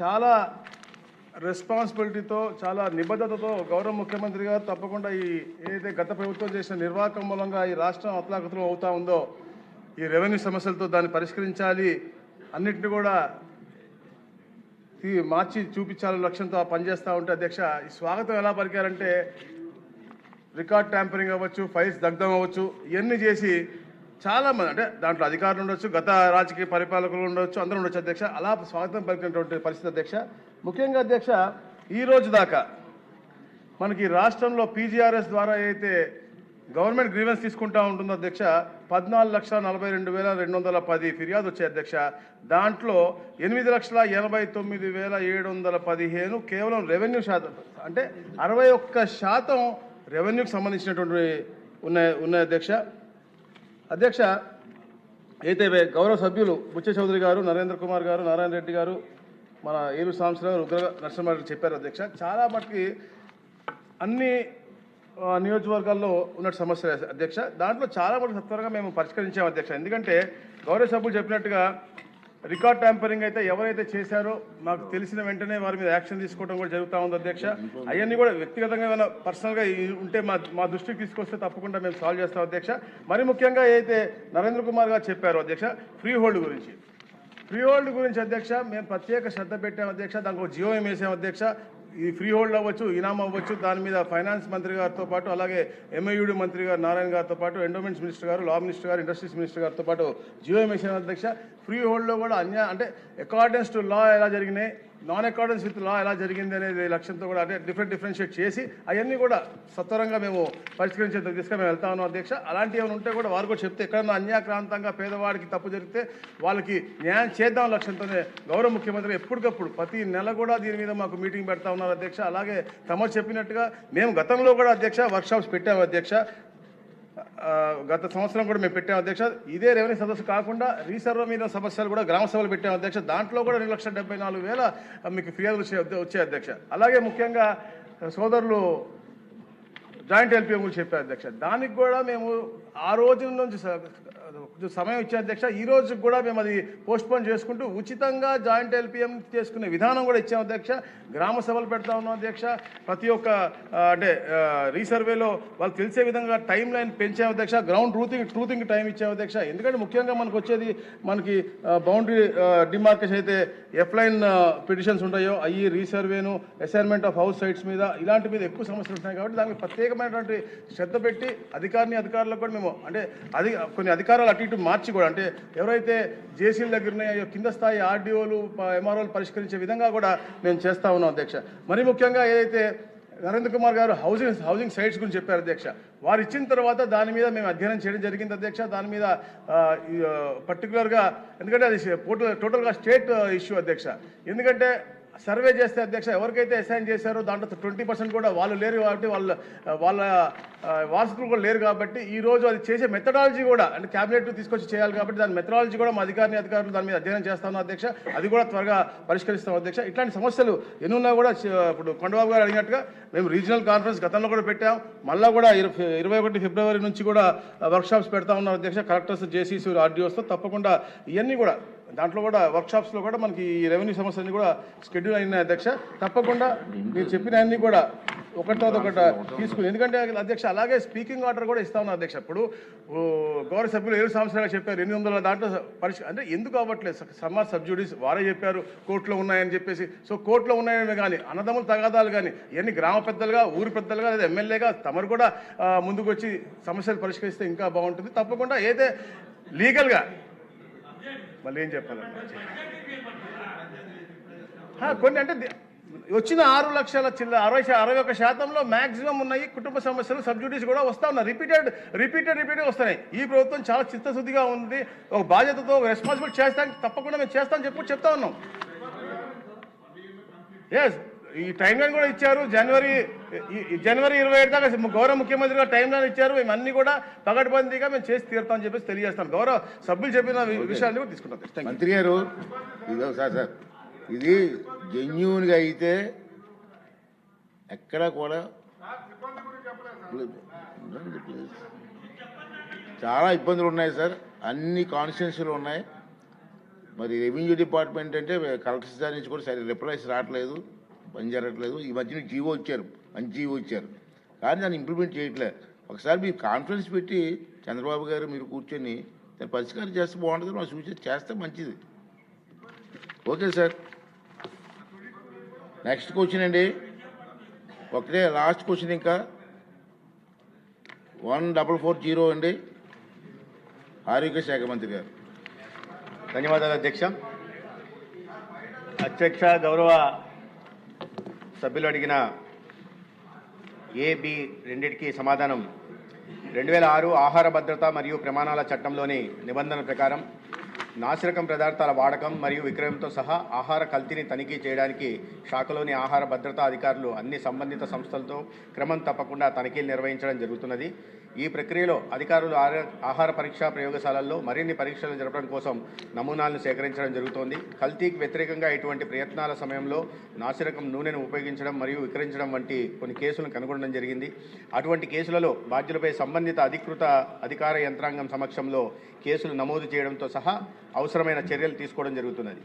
చాలా రెస్పాన్సిబిలిటీతో చాలా నిబద్ధతతో గౌరవ ముఖ్యమంత్రి గారు తప్పకుండా ఈ ఏదైతే గత ప్రభుత్వం చేసిన నిర్వాహకం మూలంగా ఈ రాష్ట్రం అతలాకుతలం అవుతా ఉందో ఈ రెవెన్యూ సమస్యలతో దాన్ని పరిష్కరించాలి. అన్నింటినీ కూడా మార్చి చూపించాలని లక్ష్యంతో పనిచేస్తూ ఉంటే అధ్యక్ష ఈ స్వాగతం ఎలా పలికారంటే రికార్డ్ ట్యాంపరింగ్ అవ్వచ్చు ఫైల్స్ దగ్ధం అవ్వచ్చు ఇవన్నీ చేసి చాలా మంది అంటే దాంట్లో అధికారులు ఉండొచ్చు గత రాజకీయ పరిపాలకులు ఉండొచ్చు అందరూ ఉండొచ్చు అధ్యక్ష. అలా స్వాగతం పలికినటువంటి పరిస్థితి అధ్యక్ష. ముఖ్యంగా అధ్యక్ష ఈ రోజు దాకా మనకి రాష్ట్రంలో పీజీఆర్ఎస్ ద్వారా అయితే గవర్నమెంట్ గ్రీవెన్స్ తీసుకుంటా ఉంటుందో అధ్యక్ష పద్నాలుగు లక్షల నలభై రెండు వేల రెండు వందల పది ఫిర్యాదు వచ్చాయి అధ్యక్ష. దాంట్లో ఎనిమిది లక్షల ఎనభై తొమ్మిది వేల ఏడు వందల పదిహేను కేవలం రెవెన్యూ శాతం అంటే అరవై ఒక్క శాతం రెవెన్యూకి సంబంధించినటువంటి ఉన్నాయి ఉన్నాయి అధ్యక్ష. అధ్యక్ష అయితే గౌరవ సభ్యులు బుచ్చ చౌదరి గారు నరేంద్ర కుమార్ గారు నారాయణ రెడ్డి గారు మన ఏలు సాంశ్రావు రుద్ర నరసింహారెడ్డి చెప్పారు అధ్యక్ష. చాలా మటుకి అన్ని నియోజకవర్గాల్లో ఉన్న సమస్యలు అధ్యక్ష. దాంట్లో చాలా మటుకు సత్వరంగా మేము పరిష్కరించాము అధ్యక్ష. ఎందుకంటే గౌరవ సభ్యులు చెప్పినట్టుగా రికార్డ్ ట్యాంపరింగ్ అయితే ఎవరైతే చేశారో మాకు తెలిసిన వెంటనే వారి మీద యాక్షన్ తీసుకోవడం కూడా జరుగుతూ ఉంది అధ్యక్ష. అవన్నీ కూడా వ్యక్తిగతంగా ఏమైనా పర్సనల్గా ఉంటే మా మా దృష్టికి తీసుకొస్తే తప్పకుండా మేము సాల్వ్ చేస్తాం అధ్యక్ష. మరి ముఖ్యంగా ఏదైతే నరేంద్ర కుమార్ గారు చెప్పారో అధ్యక్ష ఫ్రీ హోల్డ్ గురించి. ఫ్రీ హోల్డ్ గురించి అధ్యక్ష మేము ప్రత్యేక శ్రద్ధ పెట్టాం అధ్యక్ష. దానికి ఒక జియో వేసాం అధ్యక్ష. ఈ ఫ్రీ హోల్డ్ అవ్వచ్చు ఇనామ్ అవ్వచ్చు దాని మీద ఫైనాన్స్ మంత్రి గారితో పాటు అలాగే ఎంఐయుడి మంత్రి గారు నారాయణ గారితో పాటు ఎండోమెంట్స్ మినిస్టర్ గారు లా మినిస్టర్ గారు ఇండస్ట్రీస్ మినిస్టర్ గారితో పాటు జియో మిషన్ అధ్యక్ష. ఫ్రీ హోల్డ్లో కూడా అన్యా అంటే అకార్డెన్స్ టు లా ఎలా జరిగినాయి? నాన్ అకార్డెన్స్ విత్ లా ఎలా జరిగింది అనేది లక్ష్యంతో కూడా అంటే డిఫరెంట్ డిఫరెన్షియేట్ చేసి అవన్నీ కూడా సత్వరంగా మేము పరిష్కరించే దిశగా మేము వెళ్తా ఉన్నాం అధ్యక్ష. అలాంటివి ఏమైనా ఉంటే కూడా వారు కూడా చెప్తే ఎక్కడన్నా అన్యాక్రాంతంగా పేదవాడికి తప్పు జరిగితే వాళ్ళకి న్యాయం చేద్దాం లక్ష్యంతోనే గౌరవ ముఖ్యమంత్రి ఎప్పటికప్పుడు ప్రతి నెల కూడా దీని మీద మాకు మీటింగ్ పెడతా ఉన్నారు అధ్యక్ష. అలాగే తమ చెప్పినట్టుగా మేము గతంలో కూడా అధ్యక్ష వర్క్షాప్స్ పెట్టాము అధ్యక్ష. గత సంవత్సరం కూడా మేము పెట్టాం అధ్యక్ష. ఇదే రెవెన్యూ సదస్సు కాకుండా రీసర్వ్ మీద సమస్యలు కూడా గ్రామ సభలు పెట్టాం అధ్యక్ష. దాంట్లో కూడా రెండు లక్షల డెబ్బై నాలుగు వేల మీకు ఫిర్యాదులు వచ్చాయి అధ్యక్ష. అలాగే ముఖ్యంగా సోదరులు జాయింట్ ఎల్పీఎం గురించి చెప్పారు అధ్యక్ష. దానికి కూడా మేము ఆ రోజు నుంచి కొంచెం సమయం ఇచ్చే అధ్యక్ష ఈ రోజు కూడా మేము అది పోస్ట్పోన్ చేసుకుంటూ ఉచితంగా జాయింట్ ఎల్పిఎం చేసుకునే విధానం కూడా ఇచ్చాము అధ్యక్ష. గ్రామ సభలు పెడతా ఉన్నాం అధ్యక్ష. ప్రతి ఒక్క అంటే రీసర్వేలో వాళ్ళు తెలిసే విధంగా టైం లైన్ పెంచాము అధ్యక్ష. గ్రౌండ్ ట్రూతింగ్ ట్రూతింగ్ టైం ఇచ్చాము అధ్యక్ష. ఎందుకంటే ముఖ్యంగా మనకు వచ్చేది మనకి బౌండరీ డిమార్కేషన్ అయితే ఎఫ్ లైన్ పిటిషన్స్ ఉంటాయో అవి రీసర్వేను అసైన్మెంట్ ఆఫ్ హౌస్ సైట్స్ మీద ఇలాంటి మీద ఎక్కువ సమస్యలు ఉంటాయి కాబట్టి దానికి ప్రత్యేకమైనటువంటి శ్రద్ధ పెట్టి అధికారిని అధికారులకు కూడా మేము అంటే అది కొన్ని అధికారాలు అటు ఇటు మార్చి కూడా అంటే ఎవరైతే జేసీల దగ్గర ఉన్నాయో కింద స్థాయి ఆర్డీఓలు ఎంఆర్ఓలు పరిష్కరించే విధంగా కూడా మేము చేస్తా ఉన్నాం అధ్యక్ష. మరి ముఖ్యంగా ఏదైతే నరేంద్ర కుమార్ గారు హౌసింగ్ హౌసింగ్ సైట్స్ గురించి చెప్పారు అధ్యక్ష వారు ఇచ్చిన తర్వాత దాని మీద మేము అధ్యయనం చేయడం జరిగింది అధ్యక్ష దాని మీద పర్టికులర్గా ఎందుకంటే అది టోటల్ టోటల్గా స్టేట్ ఇష్యూ అధ్యక్ష. ఎందుకంటే సర్వే చేస్తే అధ్యక్ష ఎవరికైతే అసైన్ చేశారో దాంట్లో ట్వంటీ పర్సెంట్ కూడా వాళ్ళు లేరు కాబట్టి వాళ్ళ వాళ్ళ వారసులు కూడా లేరు కాబట్టి ఈ రోజు అది చేసే మెథడాలజీ కూడా అంటే క్యాబినెట్ తీసుకొచ్చి చేయాలి కాబట్టి దాని మెథడాలజీ కూడా మా అధికారిని అధికారులు దాని మీద అధ్యయనం చేస్తాను అధ్యక్ష. అది కూడా త్వరగా పరిష్కరిస్తాం అధ్యక్ష. ఇట్లాంటి సమస్యలు ఎన్ని ఉన్నా కూడా ఇప్పుడు కొండబాబు గారు అడిగినట్టుగా మేము రీజనల్ కాన్ఫరెన్స్ గతంలో కూడా పెట్టాం. మళ్ళీ కూడా ఇరవై ఇరవై ఒకటి ఫిబ్రవరి నుంచి కూడా వర్క్షాప్స్ పెడతా ఉన్నారు అధ్యక్ష. కలెక్టర్స్ జేసీసీ ఆర్డీఓస్తో తప్పకుండా ఇవన్నీ కూడా దాంట్లో కూడా వర్క్షాప్స్లో కూడా మనకి ఈ రెవెన్యూ సమస్యలన్నీ కూడా షెడ్యూల్ అయినాయి అధ్యక్ష. తప్పకుండా మీరు చెప్పిన అన్ని కూడా ఒకటో ఒకటి తీసుకుని ఎందుకంటే అధ్యక్ష అలాగే స్పీకింగ్ ఆర్డర్ కూడా ఇస్తా ఉన్నా అధ్యక్ష. ఇప్పుడు గౌరవ సభ్యులు ఏడు సంవత్సరాలు చెప్పారు ఎనిమిది వందల దాంట్లో పరిష్క అంటే ఎందుకు అవ్వట్లేదు? సమ్మర్ సబ్జ్యూడీస్ వారే చెప్పారు కోర్టులో ఉన్నాయని చెప్పేసి. సో కోర్టులో ఉన్నాయని కానీ అన్నదమ్ముల తగాదాలు కానీ ఇవన్నీ గ్రామ పెద్దలుగా ఊరి పెద్దలుగా లేదా ఎమ్మెల్యేగా తమరు కూడా ముందుకు వచ్చి సమస్యలు పరిష్కరిస్తే ఇంకా బాగుంటుంది. తప్పకుండా ఏదే లీగల్గా మళ్ళీ ఏం చెప్పాలండి కొన్ని అంటే వచ్చిన ఆరు లక్షల చిల్ల అరవై అరవై ఒక శాతంలో మాక్సిమం ఉన్నాయి. కుటుంబ సమస్యలు సబ్సిడీస్ కూడా వస్తూ ఉన్నాయి. రిపీటెడ్ రిపీటెడ్ రిపీటెడ్ వస్తున్నాయి. ఈ ప్రభుత్వం చాలా చిత్తశుద్ధిగా ఉంది. ఒక బాధ్యతతో రెస్పాన్సిబిలిటీ చేస్తాం తప్పకుండా మేము చేస్తామని చెప్పి చెప్తా ఉన్నాం. ఎస్ ఈ టైం లైన్ కూడా ఇచ్చారు. జనవరి జనవరి ఇరవై ఏడు దాకా గౌరవ ముఖ్యమంత్రి గారు టైం లైన్ ఇచ్చారు. మేము అన్ని కూడా పగడ్బందీగా మేము చేసి తీరుతామని చెప్పేసి తెలియజేస్తాం. గౌరవ సభ్యులు చెప్పిన విషయాన్ని కూడా తీసుకుంటాం. మంత్రి గారు ఇది సార్ సార్ ఇది జెన్యున్గా అయితే ఎక్కడ కూడా చాలా ఇబ్బందులు ఉన్నాయి సార్. అన్ని కాన్స్టిట్యున్సీలు ఉన్నాయి. మరి రెవెన్యూ డిపార్ట్మెంట్ అంటే కలెక్టర్ సార్ నుంచి కూడా సరే రిప్లైస్ రావట్లేదు. పని జరగట్లేదు. ఈ మధ్యన జీవో ఇచ్చారు మంచి జీవో ఇచ్చారు కానీ దాన్ని ఇంప్లిమెంట్ చేయట్లేదు ఒకసారి మీరు కాన్ఫరెన్స్ పెట్టి చంద్రబాబు గారు మీరు కూర్చొని దాన్ని పరిష్కారం చేస్తే బాగుంటుంది మా సూచన చేస్తే మంచిది. Okay sir. నెక్స్ట్ క్వశ్చన్ అండి. ఒకటే లాస్ట్ క్వశ్చన్ ఇంకా. వన్ డబల్ ఫోర్ జీరో అండి. ఆరోగ్య శాఖ మంత్రి గారు. ధన్యవాదాలు అధ్యక్ష. అధ్యక్ష గౌరవ సభ్యులు అడిగిన ఏబి రెండింటికి సమాధానం రెండు వేల ఆరు ఆహార భద్రత మరియు ప్రమాణాల చట్టంలోని నిబంధన ప్రకారం నాసిరకం పదార్థాల వాడకం మరియు విక్రయంతో సహా ఆహార కల్తీని తనిఖీ చేయడానికి శాఖలోని ఆహార భద్రతా అధికారులు అన్ని సంబంధిత సంస్థలతో క్రమం తప్పకుండా తనిఖీలు నిర్వహించడం జరుగుతున్నది. ఈ ప్రక్రియలో అధికారులు ఆహార పరీక్షా ప్రయోగశాలల్లో మరిన్ని పరీక్షలు జరపడం కోసం నమూనాలను సేకరించడం జరుగుతోంది. కల్తీకి వ్యతిరేకంగా ఇటువంటి ప్రయత్నాల సమయంలో నాసిరకం నూనెను ఉపయోగించడం మరియు విక్రయించడం వంటి కొన్ని కేసులను కనుగొనడం జరిగింది. అటువంటి కేసులలో బాధ్యులపై సంబంధిత అధికృత అధికార యంత్రాంగం సమక్షంలో కేసులు నమోదు చేయడంతో సహా అవసరమైన చర్యలు తీసుకోవడం జరుగుతున్నది.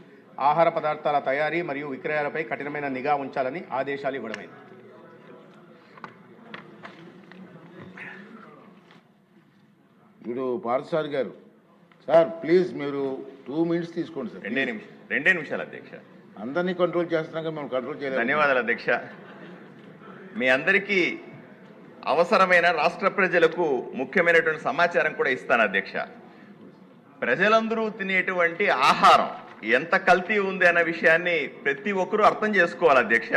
ఆహార పదార్థాల తయారీ మరియు విక్రయాలపై కఠినమైన నిఘా ఉంచాలని ఆదేశాలు ఇవ్వడమైంది. ఇప్పుడు పార్థసారి గారు. సార్ ప్లీజ్ మీరు టూ మినిట్స్ తీసుకోండి సార్ రెండే నిమిషం రెండే నిమిషాలు అధ్యక్ష. అందరినీ కంట్రోల్ చేస్తున్నాం కానీ మనం కంట్రోల్ చేయలేదు ధన్యవాదాలు అధ్యక్ష. మీ అందరికీ అవసరమైన రాష్ట్ర ప్రజలకు ముఖ్యమైనటువంటి సమాచారం కూడా ఇస్తాను అధ్యక్ష. ప్రజలందరూ తినేటువంటి ఆహారం ఎంత కల్తీ ఉంది అన్న విషయాన్ని ప్రతి ఒక్కరూ అర్థం చేసుకోవాలి అధ్యక్ష.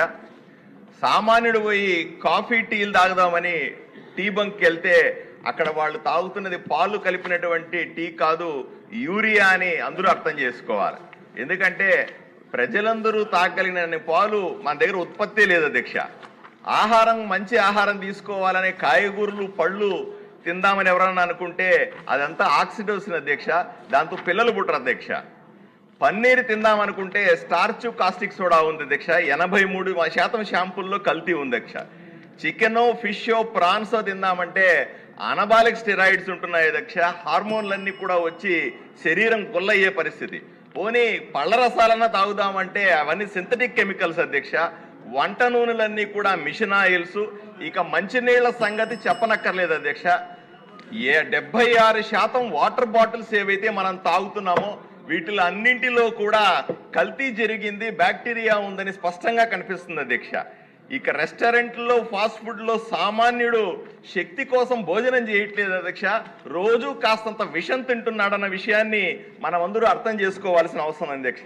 సామాన్యుడు పోయి కాఫీ టీలు తాగుదామని టీ బంక్కి వెళ్తే అక్కడ వాళ్ళు తాగుతున్నది పాలు కలిపినటువంటి టీ కాదు యూరియా అని అందరూ అర్థం చేసుకోవాలి. ఎందుకంటే ప్రజలందరూ తాగలిగిన పాలు మన దగ్గర ఉత్పత్తి లేదు అధ్యక్ష ఆహారం మంచి ఆహారం తీసుకోవాలనే కాయగూరలు పళ్ళు తిందామని ఎవరన్నా అనుకుంటే అదంతా ఆక్సిడోసిన్ అధ్యక్ష దాంతో పిల్లలు పుట్టరు అధ్యక్ష పన్నీర్ తిందామనుకుంటే స్టార్చ్ కాస్టిక్ సోడా ఉంది అధ్యక్ష ఎనభై మూడు శాతం షాంపూల్లో కల్తీ ఉంది అధ్యక్ష చికెనో ఫిష్ ప్రాన్స్ తిందామంటే అనబాలిక్ స్టెరాయిడ్స్ ఉంటున్నాయి అధ్యక్ష హార్మోన్లన్నీ కూడా వచ్చి శరీరం కొల్లయ్యే పరిస్థితి. పోనీ పళ్ళ రసాలన్నా తాగుదామంటే అవన్నీ సింథటిక్ కెమికల్స్ అధ్యక్ష. వంట నూనెలన్నీ కూడా మిషన్ ఆయిల్స్. ఇక మంచినీళ్ళ సంగతి చెప్పనక్కర్లేదు అధ్యక్ష. ఏ డెబ్బై ఆరు శాతం వాటర్ బాటిల్స్ ఏవైతే మనం తాగుతున్నామో వీటిలో అన్నింటిలో కూడా కల్తీ జరిగింది బ్యాక్టీరియా ఉందని స్పష్టంగా కనిపిస్తుంది అధ్యక్ష. ఇక రెస్టారెంట్లో ఫాస్ట్ ఫుడ్లో సామాన్యుడు శక్తి కోసం భోజనం చేయట్లేదు అధ్యక్ష. రోజు కాస్తంత విషం తింటున్నాడన్న విషయాన్ని మనమందరూ అర్థం చేసుకోవాల్సిన అవసరం అధ్యక్ష.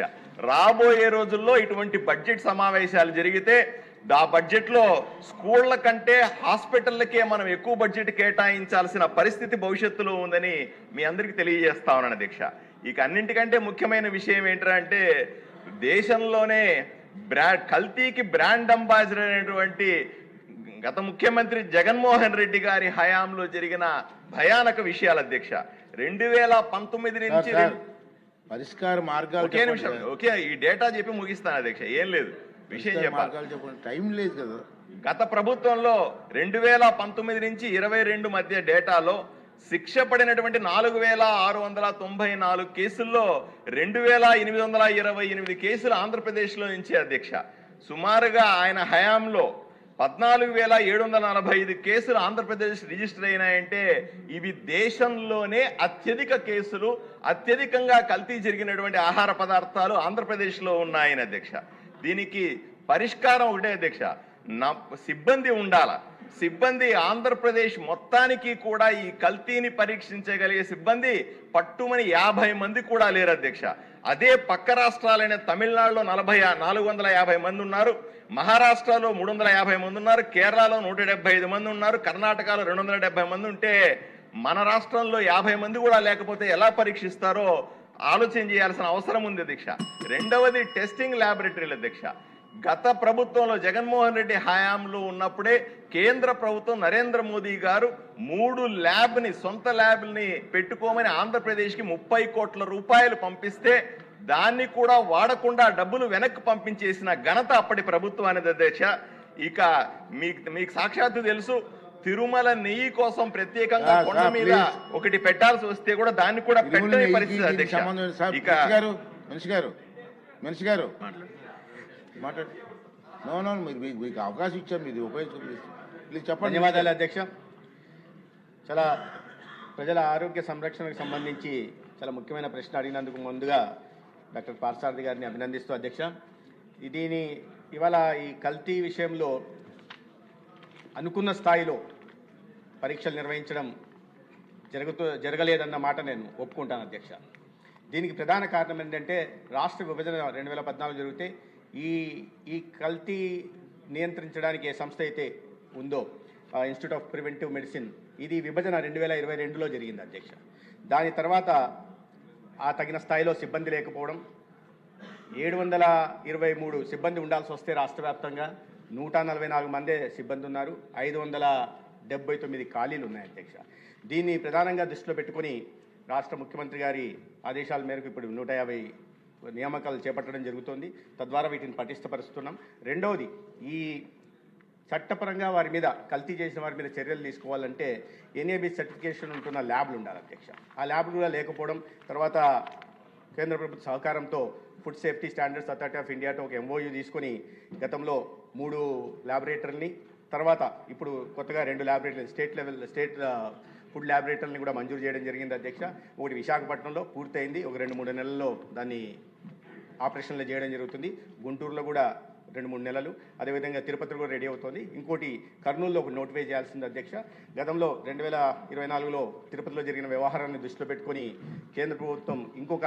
రాబోయే రోజుల్లో ఇటువంటి బడ్జెట్ సమావేశాలు జరిగితే ఆ బడ్జెట్లో స్కూళ్ళ స్కూళ్ళ కంటే హాస్పిటల్లకే మనం ఎక్కువ బడ్జెట్ కేటాయించాల్సిన పరిస్థితి భవిష్యత్తులో ఉందని మీ అందరికీ తెలియజేస్తా ఉన్నాను అధ్యక్ష. ఇక అన్నింటికంటే ముఖ్యమైన విషయం ఏంటంటే దేశంలోనే బ్రా కల్తీకి బ్రాండ్ అంబాసిడర్ అయినటువంటి గత ముఖ్యమంత్రి జగన్మోహన్ రెడ్డి గారి హయాంలో జరిగిన భయానక విషయాలు అధ్యక్ష. రెండు వేల పంతొమ్మిది నుంచి పరిష్కార మార్గాలు ఒకే నిమిషం. ఓకే ఈ డేటా చెప్పి ముగిస్తాను అధ్యక్ష. ఏం లేదు విషయం చెప్పాలి. టైం లేదు కదా. గత ప్రభుత్వంలో రెండు వేల పంతొమ్మిది నుంచి ఇరవై రెండు మధ్య డేటాలో శిక్ష పడినటువంటి నాలుగు వేల ఆరు వందల తొంభై నాలుగు కేసుల్లో రెండు వేల ఎనిమిది వందల ఇరవై ఎనిమిది కేసులు ఆంధ్రప్రదేశ్లో నుంచి అధ్యక్ష. సుమారుగా ఆయన హయాంలో పద్నాలుగు వేల ఏడు వందల నలభై ఐదు కేసులు ఆంధ్రప్రదేశ్ రిజిస్టర్ అయినాయంటే ఇవి దేశంలోనే అత్యధిక కేసులు అత్యధికంగా కల్తీ జరిగినటువంటి ఆహార పదార్థాలు ఆంధ్రప్రదేశ్లో ఉన్నాయని అధ్యక్ష. దీనికి పరిష్కారం ఒకటే అధ్యక్ష. నా సిబ్బంది ఉండాలా. సిబ్బంది ఆంధ్రప్రదేశ్ మొత్తానికి కూడా ఈ కల్తీని పరీక్షించగలిగే సిబ్బంది పట్టుమని యాభై మంది కూడా లేరు అధ్యక్ష. అదే పక్క రాష్ట్రాలైన తమిళనాడులో నలభై నాలుగు వందల యాభై మంది ఉన్నారు. మహారాష్ట్రలో మూడు వందల యాభై మంది ఉన్నారు. కేరళలో నూట డెబ్బై ఐదు మంది ఉన్నారు. కర్ణాటకలో రెండు వందల డెబ్బై మంది ఉంటే మన రాష్ట్రంలో యాభై మంది కూడా లేకపోతే ఎలా పరీక్షిస్తారో ఆలోచన చేయాల్సిన అవసరం ఉంది దీక్ష రెండవది టెస్టింగ్ ల్యాబొరేటరీలు అధ్యక్ష. గత ప్రభుత్వంలో జగన్మోహన్ రెడ్డి హయాంలో ఉన్నప్పుడే కేంద్ర ప్రభుత్వం నరేంద్ర మోదీ గారు మూడు ల్యాబ్ని సొంత ల్యాబ్ని పెట్టుకోమని ఆంధ్రప్రదేశ్కి ముప్పై కోట్ల రూపాయలు పంపిస్తే దాన్ని కూడా వాడకుండా డబ్బులు వెనక్కి పంపించేసిన ఘనత అప్పటి ప్రభుత్వానికి అధ్యక్ష. ఇక మీకు మీకు సాక్షాత్తు తెలుసు తిరుమల నెయ్యి కోసం ప్రత్యేకంగా కొండ మీద. ఒకటి పెట్టాల్సి వస్తే కూడా దాన్ని కూడా పెట్టని పరిస్థితి అధ్యక్ష. ఇక మనిషి గారు మనిషి గారు మాట్లాడు. నో నో మీరు మీకు మీకు అవకాశం ఇచ్చాం మీది ఉపయోగించుకోలేదు ప్లీజ్ చెప్పండి. ధన్యవాదాలు అధ్యక్ష. చాలా ప్రజల ఆరోగ్య సంరక్షణకు సంబంధించి చాలా ముఖ్యమైన ప్రశ్న అడిగినందుకు ముందుగా డాక్టర్ పార్సారథి గారిని అభినందిస్తూ అధ్యక్ష. దీని ఇవాళ ఈ కల్తీ విషయంలో అనుకున్న స్థాయిలో పరీక్షలు నిర్వహించడం జరుగుతూ జరగలేదన్న మాట నేను ఒప్పుకుంటాను అధ్యక్ష. దీనికి ప్రధాన కారణం ఏంటంటే రాష్ట్ర విభజన రెండు వేల పద్నాలుగు జరిగితే ఈ ఈ కల్తీ నియంత్రించడానికి ఏ సంస్థ అయితే ఉందో ఇన్స్టిట్యూట్ ఆఫ్ ప్రివెంటివ్ మెడిసిన్ ఇది విభజన రెండు వేల ఇరవై రెండులో జరిగింది అధ్యక్ష. దాని తర్వాత ఆ తగిన స్థాయిలో సిబ్బంది లేకపోవడం ఏడు వందల ఇరవై మూడు సిబ్బంది ఉండాల్సి వస్తే రాష్ట్ర వ్యాప్తంగా నూట నలభై నాలుగు మందే సిబ్బంది ఉన్నారు ఐదు వందల డెబ్బై తొమ్మిది ఖాళీలు ఉన్నాయి అధ్యక్ష. దీన్ని ప్రధానంగా దృష్టిలో పెట్టుకొని రాష్ట్ర ముఖ్యమంత్రి గారి ఆదేశాల మేరకు ఇప్పుడు నూట యాభై నియామకాలు చేపట్టడం జరుగుతోంది. తద్వారా వీటిని పటిష్టపరుస్తున్నాం. రెండవది ఈ చట్టపరంగా వారి మీద కల్తీ చేసిన వారి మీద చర్యలు తీసుకోవాలంటే ఎన్ఏబి సర్టిఫికేషన్ ఉంటున్న ల్యాబ్లు ఉండాలి అధ్యక్ష. ఆ ల్యాబ్లు కూడా లేకపోవడం తర్వాత కేంద్ర ప్రభుత్వ సహకారంతో food safety standards authority of ఇండియాతో ఒక ఎంఓయూ తీసుకొని గతంలో మూడు ల్యాబొరేటరీని తర్వాత ఇప్పుడు కొత్తగా రెండు ల్యాబొరేటర్లు స్టేట్ లెవెల్ స్టేట్ ఫుడ్ ల్యాబొరేటరీని కూడా మంజూరు చేయడం జరిగింది అధ్యక్ష. ఒకటి విశాఖపట్నంలో పూర్తయింది. ఒక రెండు మూడు నెలల్లో దాన్ని ఆపరేషన్లు చేయడం జరుగుతుంది. గుంటూరులో కూడా రెండు మూడు నెలలు. అదేవిధంగా తిరుపతిలో కూడా రెడీ అవుతోంది. ఇంకోటి కర్నూలులో ఒక నోటిఫై చేయాల్సింది అధ్యక్ష. గతంలో రెండు వేల ఇరవై నాలుగులో తిరుపతిలో జరిగిన వ్యవహారాన్ని దృష్టిలో పెట్టుకొని కేంద్ర ప్రభుత్వం ఇంకొక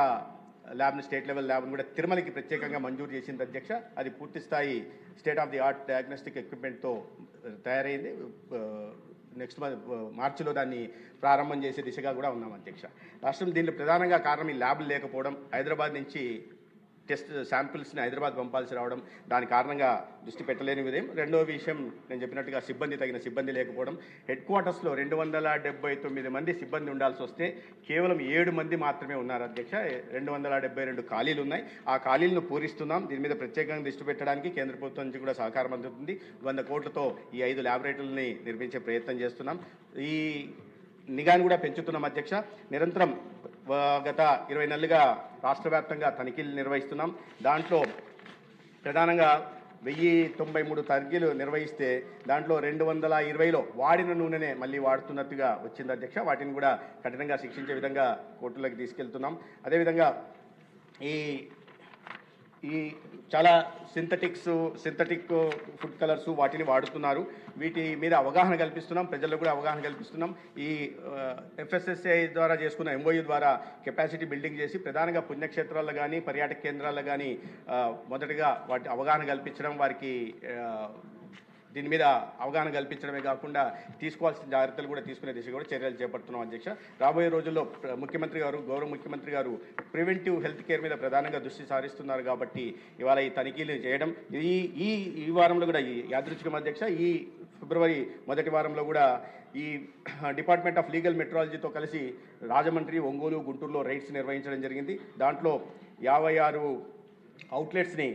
ల్యాబ్ని స్టేట్ లెవెల్ ల్యాబ్ని కూడా తిరుమలకి ప్రత్యేకంగా మంజూరు చేసింది అధ్యక్ష. అది పూర్తి స్థాయి state of the art diagnostic ఎక్విప్మెంట్తో తయారైంది. నెక్స్ట్ మంత్ మార్చిలో దాన్ని ప్రారంభం చేసే దిశగా కూడా ఉన్నాం అధ్యక్ష. రాష్ట్రం దీనిలో ప్రధానంగా కారణం ఈ ల్యాబ్లు లేకపోవడం హైదరాబాద్ నుంచి టెస్ట్ శాంపిల్స్ని హైదరాబాద్ పంపాల్సి రావడం దాని కారణంగా దృష్టి పెట్టలేని విధం. రెండో విషయం నేను చెప్పినట్టుగా సిబ్బంది తగిన సిబ్బంది లేకపోవడం. హెడ్ క్వార్టర్స్లో రెండు వందల డెబ్బై తొమ్మిది మంది సిబ్బంది ఉండాల్సి వస్తే కేవలం ఏడు మంది మాత్రమే ఉన్నారు అధ్యక్ష. రెండు వందల డెబ్బై రెండు ఖాళీలు ఉన్నాయి. ఆ ఖాళీలను పూరిస్తున్నాం. దీని మీద ప్రత్యేకంగా దృష్టి పెట్టడానికి కేంద్ర ప్రభుత్వం నుంచి కూడా సహకారం అందుతుంది. వంద కోట్లతో ఈ ఐదు ల్యాబొరేటరీలని నిర్మించే ప్రయత్నం చేస్తున్నాం. ఈ నిఘాను కూడా పెంచుతున్నాం అధ్యక్ష. నిరంతరం గత ఇరవై నెలలుగా రాష్ట్ర వ్యాప్తంగా తనిఖీలు నిర్వహిస్తున్నాం. దాంట్లో ప్రధానంగా వెయ్యి తొంభై మూడు తనిఖీలు నిర్వహిస్తే దాంట్లో రెండు వందల ఇరవైలో వాడిన నూనెనే మళ్ళీ వాడుతున్నట్టుగా వచ్చింది అధ్యక్ష. వాటిని కూడా కఠినంగా శిక్షించే విధంగా కోర్టులకు తీసుకెళ్తున్నాం. అదేవిధంగా ఈ ఈ చాలా సింథటిక్స్ సింథటిక్ ఫుడ్ కలర్స్ వాటిని వాడుతున్నారు. వీటి మీద అవగాహన కల్పిస్తున్నాం ప్రజలకు కూడా అవగాహన కల్పిస్తున్నాం. ఈ ఎఫ్ఎస్ఎస్ఐ ద్వారా చేసుకున్న ఎంఓయూ ద్వారా కెపాసిటీ బిల్డింగ్ చేసి ప్రధానంగా పుణ్యక్షేత్రాల్లో కానీ పర్యాటక కేంద్రాల్లో కానీ మొదటగా వాటి అవగాహన కల్పించడం వారికి దీని మీద అవగాహన కల్పించడమే కాకుండా తీసుకోవాల్సిన జాగ్రత్తలు కూడా తీసుకునే దిశగా కూడా చర్యలు చేపడుతున్నాం అధ్యక్ష. రాబోయే రోజుల్లో ప్ర- ముఖ్యమంత్రి గారు గౌరవ ముఖ్యమంత్రి గారు ప్రివెంటివ్ హెల్త్ కేర్ మీద ప్రధానంగా దృష్టి సారిస్తున్నారు కాబట్టి ఇవాళ ఈ తనిఖీలు చేయడం ఈ ఈ ఈ వారంలో కూడా ఈ యాదృచ్ఛికం అధ్యక్ష ఈ ఫిబ్రవరి మొదటి వారంలో కూడా ఈ డిపార్ట్మెంట్ ఆఫ్ లీగల్ మెట్రాలజీతో కలిసి రాజమండ్రి ఒంగోలు గుంటూరులో రైడ్స్ నిర్వహించడం జరిగింది. దాంట్లో యాభై ఆరు అవుట్లెట్స్ని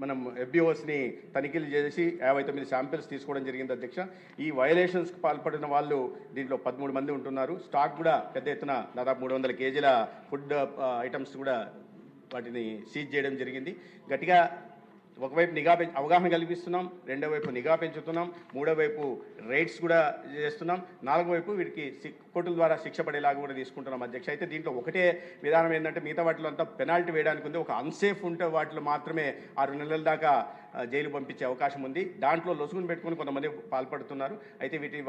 మనం ఎఫ్బిఓస్ని తనిఖీలు చేసి యాభై తొమ్మిది శాంపిల్స్ తీసుకోవడం జరిగింది అధ్యక్ష. ఈ వయలేషన్స్కి పాల్పడిన వాళ్ళు దీంట్లో పదమూడు మంది ఉంటున్నారు. స్టాక్ కూడా పెద్ద ఎత్తున దాదాపు మూడు వందల కేజీల ఫుడ్ ఐటమ్స్ uh, కూడా వాటిని సీజ్ చేయడం జరిగింది. గట్టిగా ఒకవైపు నిఘా పెంచ అవగాహన కల్పిస్తున్నాం రెండో వైపు నిఘా పెంచుతున్నాం మూడో వైపు రైడ్స్ కూడా చేస్తున్నాం నాలుగో వైపు వీటికి కోర్టుల ద్వారా శిక్ష పడేలాగా కూడా తీసుకుంటున్నాం అధ్యక్ష. అయితే దీంట్లో ఒకటే విధానం ఏంటంటే మిగతా వాటిలో అంతా పెనాల్టీ వేయడానికి ఉంది. ఒక అన్సేఫ్ ఉంటే వాటిలో మాత్రమే ఆరు నెలల దాకా జైలు పంపించే అవకాశం ఉంది. దాంట్లో లొసుగును పెట్టుకుని కొంతమంది పాల్పడుతున్నారు. అయితే వీటి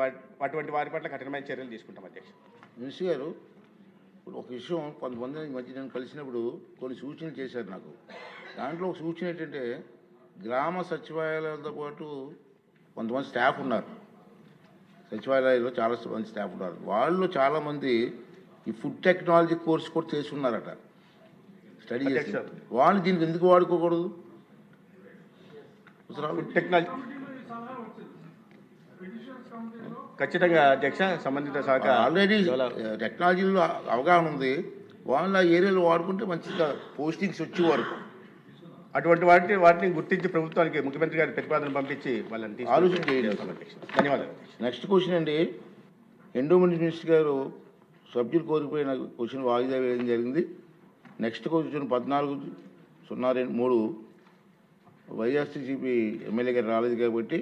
అటువంటి వారి పట్ల కఠినమైన చర్యలు తీసుకుంటాం అధ్యక్ష. మినిస్టర్ గారు ఇప్పుడు ఒక విషయం కొంతమంది ఈ మధ్య నేను కలిసినప్పుడు కొన్ని సూచనలు చేశారు నాకు. దాంట్లో ఒక సూచన ఏంటంటే గ్రామ సచివాలయాలతో పాటు కొంతమంది స్టాఫ్ ఉన్నారు. సచివాలయాల్లో చాలా మంది స్టాఫ్ ఉన్నారు. వాళ్ళు చాలామంది ఈ ఫుడ్ టెక్నాలజీ కోర్స్ కూడా చేసి ఉన్నారట స్టడీ చేసి. వాళ్ళు దీనికి ఎందుకు వాడుకోకూడదు? టెక్నాలజీ. ఖచ్చితంగా అధ్యక్ష సంబంధిత శాఖ ఆల్రెడీ టెక్నాలజీలో అవగాహన ఉంది. వాళ్ళు ఏరియాలో వాడుకుంటే మంచిగా పోస్టింగ్స్ వచ్చేవారు అటువంటి వాటిని వాటిని గుర్తించి ప్రభుత్వానికి ముఖ్యమంత్రి గారి ప్రతిపాదన పంపించి వాళ్ళని ఆలోచన అధ్యక్ష. ధన్యవాదాలు. నెక్స్ట్ క్వశ్చన్ అండి. ఎండోమెంట్ మినిస్టర్ గారు సభ్యులు కోరిపోయిన క్వశ్చన్ వాయిదా వేయడం జరిగింది. నెక్స్ట్ కొంచెం పద్నాలుగు సున్నా రెండు మూడు. వైఎస్టీసీపీ ఎమ్మెల్యే గారు రాలేదు కాబట్టి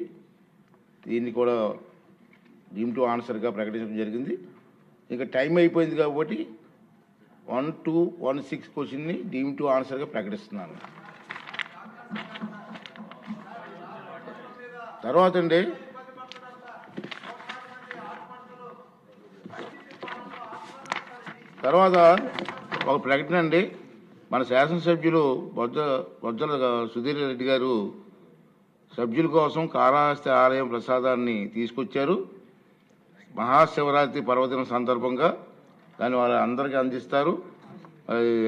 దీన్ని కూడా డీమ్ టు ఆన్సర్గా ప్రకటించడం జరిగింది. ఇంకా టైం అయిపోయింది కాబట్టి వన్ టూ వన్ సిక్స్ క్వశ్చన్ని డీమ్ టు ఆన్సర్గా ప్రకటిస్తున్నాను. తర్వాత అండి. తర్వాత ఒక ప్రకటన అండి. మన శాసనసభ్యులు బొజ్జ బొజ్జల సుధీర్ రెడ్డి గారు సభ్యుల కోసం కాళహస్తి ఆలయం ప్రసాదాన్ని తీసుకొచ్చారు. మహాశివరాత్రి పర్వదినం సందర్భంగా దాన్ని వాళ్ళ అందరికీ అందిస్తారు.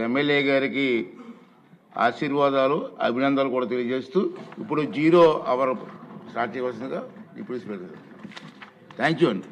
ఎమ్మెల్యే గారికి ఆశీర్వాదాలు అభినందనలు కూడా తెలియజేస్తూ ఇప్పుడు జీరో అవర్ స్టార్ట్ చేయవలసిందిగా ఇప్పుడు థ్యాంక్ యూ అండి.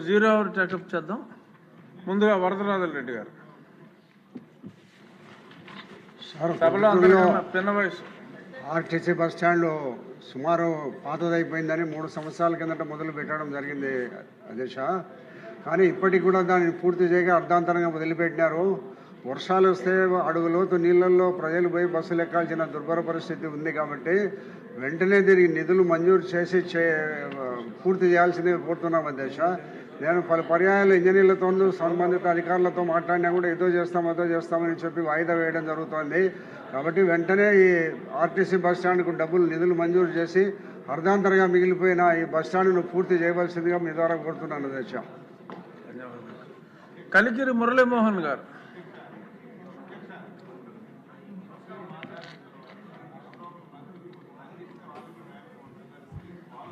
ఇప్పుడు జీరో అవర్ చెకప్ చేద్దాం. ముందుగా వరదరాజుల రెడ్డి గారు. సార్ సభలో అందరికన్నా పిన్న వయసు? ఆర్టీసీ బస్ స్టాండ్లో సుమారు పాతదైపోయిందని మూడు సంవత్సరాల కిందట మొదలు పెట్టడం జరిగింది అధ్యక్ష. కానీ ఇప్పటికి కూడా దాన్ని పూర్తి చేయగా అర్ధాంతరంగా వదిలిపెట్టినారు. వర్షాలు వస్తే అడుగు లోతు నీళ్ళల్లో ప్రజలు పోయి బస్సులు ఎక్కాల్సిన దుర్భర పరిస్థితి ఉంది కాబట్టి వెంటనే దీనికి నిధులు మంజూరు చేసి పూర్తి చేయాల్సింది కోరుతున్నాం అధ్యక్ష. నేను పలు పర్యాయాలు ఇంజనీర్లతో సంబంధిత అధికారులతో మాట్లాడినా కూడా ఏదో చేస్తాం అదో చేస్తామని చెప్పి వాయిదా వేయడం జరుగుతోంది. కాబట్టి వెంటనే ఈ ఆర్టీసీ బస్ స్టాండ్కు డబ్బులు నిధులు మంజూరు చేసి అర్ధాంతరంగా మిగిలిపోయిన ఈ బస్ స్టాండ్ను పూర్తి చేయవలసిందిగా మీ ద్వారా కోరుతున్నాను దశ కలికిరి మురళీమోహన్ గారు.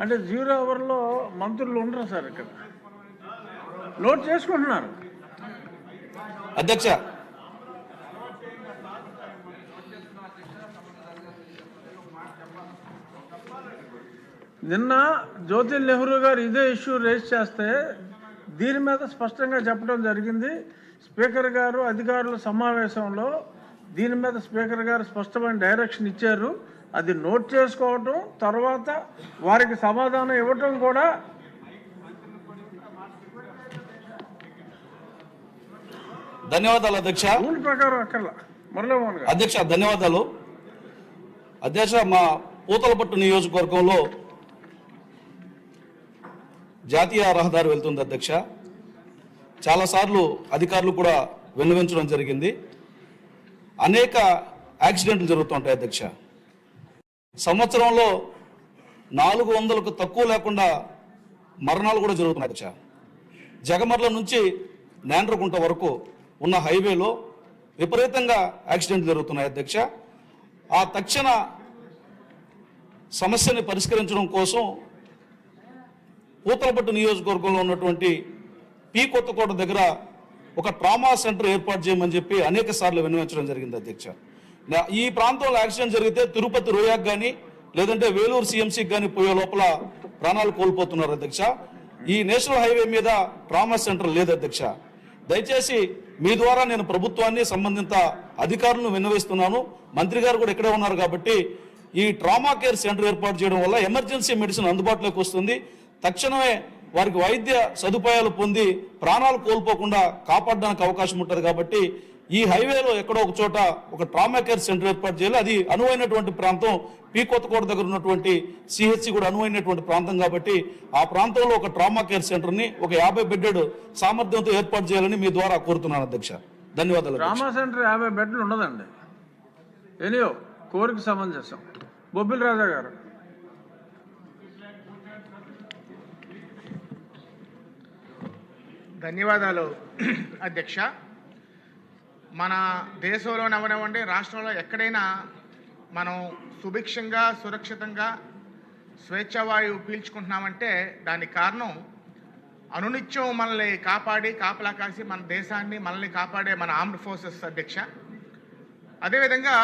అంటే జీరో అవర్లో మంత్రులు ఉండరు సార్ ఇక్కడ? నోట్ చేసుకుంటున్నారు. అధ్యక్ష. నిన్న జ్యోతి నెహ్రూ గారు ఇదే ఇష్యూ రేస్ చేస్తే దీని మీద స్పష్టంగా చెప్పడం జరిగింది. స్పీకర్ గారు అధికారుల సమావేశంలో దీని మీద స్పీకర్ గారు స్పష్టమైన డైరెక్షన్ ఇచ్చారు. అది నోట్ చేసుకోవటం తర్వాత వారికి సమాధానం ఇవ్వటం కూడా ధన్యవాదాలు అధ్యక్ష. అధ్యక్ష ధన్యవాదాలు. అధ్యక్ష మా పూతలపట్టు నియోజకవర్గంలో జాతీయ రహదారి వెళ్తుంది అధ్యక్ష. చాలాసార్లు అధికారులు కూడా విన్నవించడం జరిగింది. అనేక యాక్సిడెంట్లు జరుగుతుంటాయి అధ్యక్ష. సంవత్సరంలో నాలుగు వందలకు తక్కువ లేకుండా మరణాలు కూడా జరుగుతున్నాయి అధ్యక్ష. జగమర్ల నుంచి నేండ్రగుంట వరకు ఉన్న హైవేలో విపరీతంగా యాక్సిడెంట్ జరుగుతున్నాయి అధ్యక్ష. ఆ తక్షణ సమస్యని పరిష్కరించడం కోసం పూతలపట్టు నియోజకవర్గంలో ఉన్నటువంటి పీ కొత్తకోట దగ్గర ఒక ట్రామా సెంటర్ ఏర్పాటు చేయమని చెప్పి అనేక సార్లు విన్నవించడం జరిగింది అధ్యక్ష. ఈ ప్రాంతంలో యాక్సిడెంట్ జరిగితే తిరుపతి రోయాకు కానీ లేదంటే వేలూరు సీఎంసీకి కానీ పోయే లోపల ప్రాణాలు కోల్పోతున్నారు అధ్యక్ష. ఈ నేషనల్ హైవే మీద ట్రామా సెంటర్ లేదు అధ్యక్ష. దయచేసి మీ ద్వారా నేను ప్రభుత్వాన్ని సంబంధిత అధికారులను విన్నవిస్తున్నాను. మంత్రి గారు కూడా ఇక్కడే ఉన్నారు కాబట్టి ఈ ట్రామా కేర్ సెంటర్ ఏర్పాటు చేయడం వల్ల ఎమర్జెన్సీ మెడిసిన్ అందుబాటులోకి వస్తుంది. తక్షణమే వారికి వైద్య సదుపాయాలు పొంది ప్రాణాలు కోల్పోకుండా కాపాడడానికి అవకాశం ఉంటుంది కాబట్టి ఈ హైవేలో ఎక్కడో ఒక చోట ఒక ట్రామా కేర్ సెంటర్ ఏర్పాటు చేయాలి. అది అనువైనటువంటి ప్రాంతం. పీ. కొత్తకోట దగ్గర ఉన్నటువంటి సిహెచ్సి కూడా అనువైనటువంటి ప్రాంతం కాబట్టి ఆ ప్రాంతంలో ఒక ట్రామా కేర్ సెంటర్ని ఒక యాభై బెడ్డెడ్ సామర్థ్యంతో ఏర్పాటు చేయాలని మీ ద్వారా కోరుతున్నాను అధ్యక్ష. ధన్యవాదాలు. డ్రామా సెంటర్ యాభై బెడ్లు ఉండదండి. ఎనియో కోరిక సమంజసం. బొబ్బిల్ రాజా గారు. ధన్యవాదాలు అధ్యక్ష. మన దేశంలోనే అవనివ్వండి రాష్ట్రంలో ఎక్కడైనా మనం సుభిక్షంగా సురక్షితంగా స్వేచ్ఛావాయువు పీల్చుకుంటున్నామంటే దానికి కారణం అనునిత్యం మనల్ని కాపాడి కాపలా కాసి మన దేశాన్ని మనల్ని కాపాడే మన ఆర్మ్డ్ ఫోర్సెస్ అధ్యక్ష. అదేవిధంగా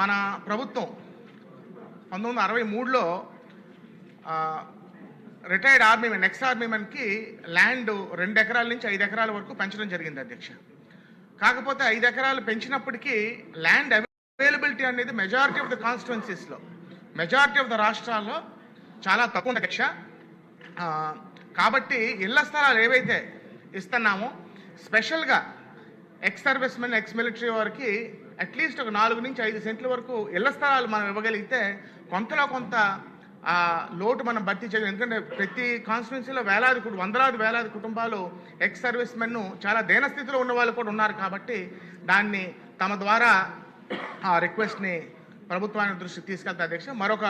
మన ప్రభుత్వం పంతొమ్మిది వందల అరవై మూడులో retired army men ex army మెన్కి land రెండు ఎకరాల నుంచి ఐదు ఎకరాల వరకు పెంచడం జరిగింది అధ్యక్ష. కాకపోతే ఐదు ఎకరాలు పెంచినప్పటికీ ల్యాండ్ అవైలబిలిటీ అనేది మెజారిటీ ఆఫ్ ద కాన్స్టిట్యున్సీస్లో మెజారిటీ ఆఫ్ ద రాష్ట్రాల్లో చాలా తక్కువ కక్ష కాబట్టి ఇళ్ళ స్థలాలు ఏవైతే ఇస్తున్నామో స్పెషల్గా ex service men ex military వారికి అట్లీస్ట్ ఒక నాలుగు నుంచి ఐదు సెంట్ల వరకు ఇళ్ళ స్థలాలు మనం ఇవ్వగలిగితే కొంతలో కొంత ఆ లోటు మనం భర్తీ చేయడం ఎందుకంటే ప్రతి కాన్స్టిట్యున్సీలో వేలాది వందలాది వేలాది కుటుంబాలు ఎక్స్ సర్వీస్ మెన్ను చాలా దీనస్థితిలో ఉన్న వాళ్ళు కూడా ఉన్నారు కాబట్టి దాన్ని తమ ద్వారా ఆ రిక్వెస్ట్ని ప్రభుత్వానికి దృష్టికి తీసుకెళ్తా అధ్యక్ష మరొక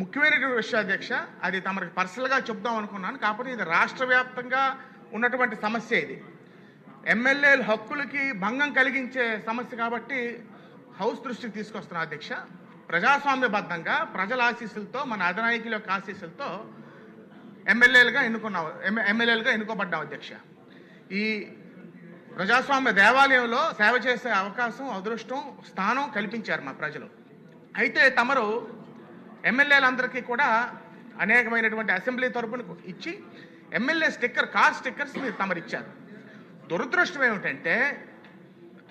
ముఖ్యమైనటువంటి విషయం అధ్యక్ష అది తమకు పర్సనల్గా చెప్దాం అనుకున్నాను. కాకపోతే ఇది రాష్ట్ర వ్యాప్తంగా ఉన్నటువంటి సమస్య ఇది. ఎమ్మెల్యేల హక్కులకి భంగం కలిగించే సమస్య కాబట్టి హౌస్ దృష్టికి తీసుకొస్తున్నాను అధ్యక్ష. ప్రజాస్వామ్యబద్ధంగా ప్రజల ఆశీస్సులతో మన అధినాయకుల యొక్క ఆశీస్సులతో ఎమ్మెల్యేలుగా ఎన్నుకున్నావు ఎమ్మెల్యేలుగా ఎన్నుకోబడ్డాం అధ్యక్ష. ఈ ప్రజాస్వామ్య దేవాలయంలో సేవ చేసే అవకాశం అదృష్టం స్థానం కల్పించారు మా ప్రజలు. అయితే తమరు ఎమ్మెల్యేలందరికీ కూడా అనేకమైనటువంటి అసెంబ్లీ తరపున ఇచ్చి ఎమ్మెల్యే స్టిక్కర్ కార్ స్టిక్కర్స్ మీరు తమరు ఇచ్చారు దురదృష్టం ఏమిటంటే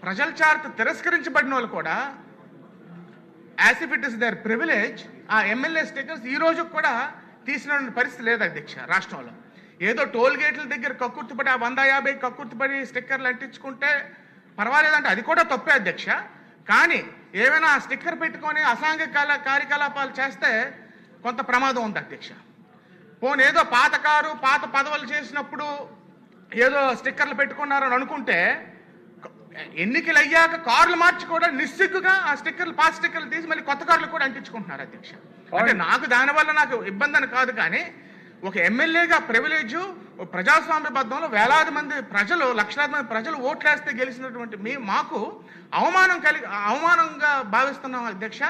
ప్రజల చార్త తిరస్కరించబడిన వాళ్ళు కూడా as if it is there privilege ఆ ఎమ్మెల్యే స్టిక్కర్స్ ఈ రోజు కూడా తీసిన పరిస్థితి లేదు అధ్యక్ష రాష్ట్రంలో. ఏదో టోల్ గేట్ల దగ్గర కక్కుర్తిపడి ఆ వంద యాభై కక్కుర్తిపడి స్టిక్కర్లు అంటించుకుంటే పర్వాలేదంటే అది కూడా తప్పే అధ్యక్ష. కానీ ఏమైనా ఆ స్టిక్కర్ పెట్టుకొని అసాంఘిక కార్యకలాపాలు చేస్తే కొంత ప్రమాదం ఉంది అధ్యక్ష. పోనీ ఏదో పాత కారు పాత పదవులు చేసినప్పుడు ఏదో స్టిక్కర్లు పెట్టుకున్నారని అనుకుంటే ఎన్నికలు అయ్యాక కార్లు మార్చి కూడా నిస్సిగ్గుగా ఆ స్టిక్కర్లు పాత స్టిక్కర్లు తీసి మళ్ళీ కొత్త కార్లు కూడా అంటించుకుంటున్నారు అధ్యక్ష. అంటే నాకు దానివల్ల నాకు ఇబ్బంది కాదు కానీ ఒక ఎమ్మెల్యేగా ప్రివిలేజ్ ప్రజాస్వామ్యబద్ధంలో వేలాది మంది ప్రజలు లక్షలాది మంది ప్రజలు ఓట్లేస్తే గెలిచినటువంటి మీ మాకు అవమానం కలిగి అవమానంగా భావిస్తున్నాం అధ్యక్ష.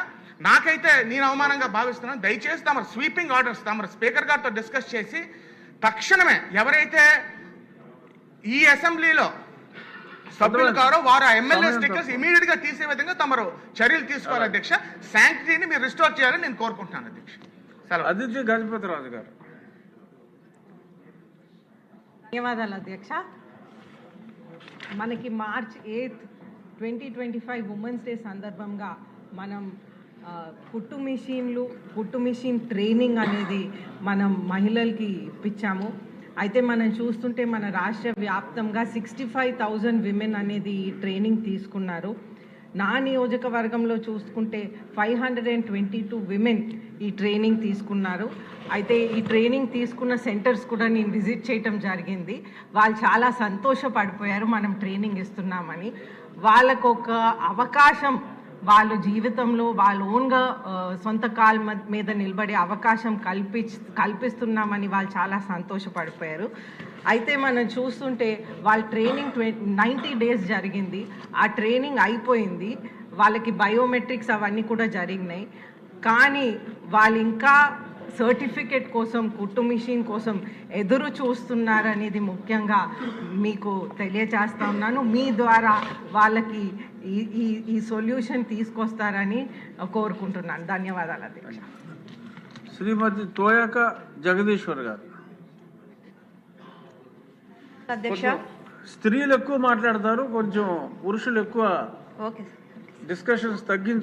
నాకైతే నేను అవమానంగా భావిస్తున్నాను. దయచేసి తమ స్వీపింగ్ ఆర్డర్స్ తమ స్పీకర్ గారితో డిస్కస్ చేసి తక్షణమే ఎవరైతే ఈ అసెంబ్లీలో సభ్యులు కారో వారు ఆ ఎమ్మెల్యే స్టిక్కర్స్. ఇమీడియట్గా తీసే విధంగా తమరు చర్యలు తీసుకోవాలి అధ్యక్ష. శాంక్టిటీని మీరు రిస్టోర్ చేయాలని నేను కోరుకుంటున్నాను అధ్యక్ష. అదితి గజపతి రాజు గారు. ధన్యవాదాలు అధ్యక్ష. మనకి March eighth twenty twenty five women's day సందర్భంగా మనం కుట్టు మిషన్లు కుట్టు మిషన్ ట్రైనింగ్ అనేది మనం మహిళలకి ఇప్పించాము. అయితే మనం చూస్తుంటే మన రాష్ట్ర వ్యాప్తంగా సిక్స్టీ ఫైవ్ థౌజండ్ విమెన్ అనేది ఈ ట్రైనింగ్ తీసుకున్నారు. నా నియోజకవర్గంలో చూసుకుంటే five hundred and twenty two women ఈ ట్రైనింగ్ తీసుకున్నారు. అయితే ఈ ట్రైనింగ్ తీసుకున్న సెంటర్స్ కూడా నేను విజిట్ చేయటం జరిగింది. వాళ్ళు చాలా సంతోషపడిపోయారు మనం ట్రైనింగ్ ఇస్తున్నామని. వాళ్ళకు ఒక అవకాశం వాళ్ళు జీవితంలో వాళ్ళ ఓన్గా సొంత కాల్ మీద నిలబడే అవకాశం కల్పి కల్పిస్తున్నామని వాళ్ళు చాలా సంతోషపడిపోయారు. అయితే మనం చూస్తుంటే వాళ్ళ ట్రైనింగ్ ట్వ నైంటీ డేస్ జరిగింది. ఆ ట్రైనింగ్ అయిపోయింది. వాళ్ళకి బయోమెట్రిక్స్ అవన్నీ కూడా జరిగినాయి. కానీ వాళ్ళు ఇంకా సర్టిఫికేట్ కోసం కుట్టు మిషన్ కోసం ఎదురు చూస్తున్నారనేది ముఖ్యంగా మీకు తెలియజేస్తా ఉన్నాను. మీ ద్వారా వాళ్ళకి ఈ ఈ ఈ సొల్యూషన్ తీసుకొస్తారని కోరుకుంటున్నాను. ధన్యవాదాలు అధ్యక్ష. శ్రీమతి తోయక జగదీశ్వర్ గారు. అధ్యక్ష. స్త్రీలు ఎక్కువ మాట్లాడతారు కొంచెం పురుషులు ఎక్కువ డిస్కషన్స్ తగ్గించు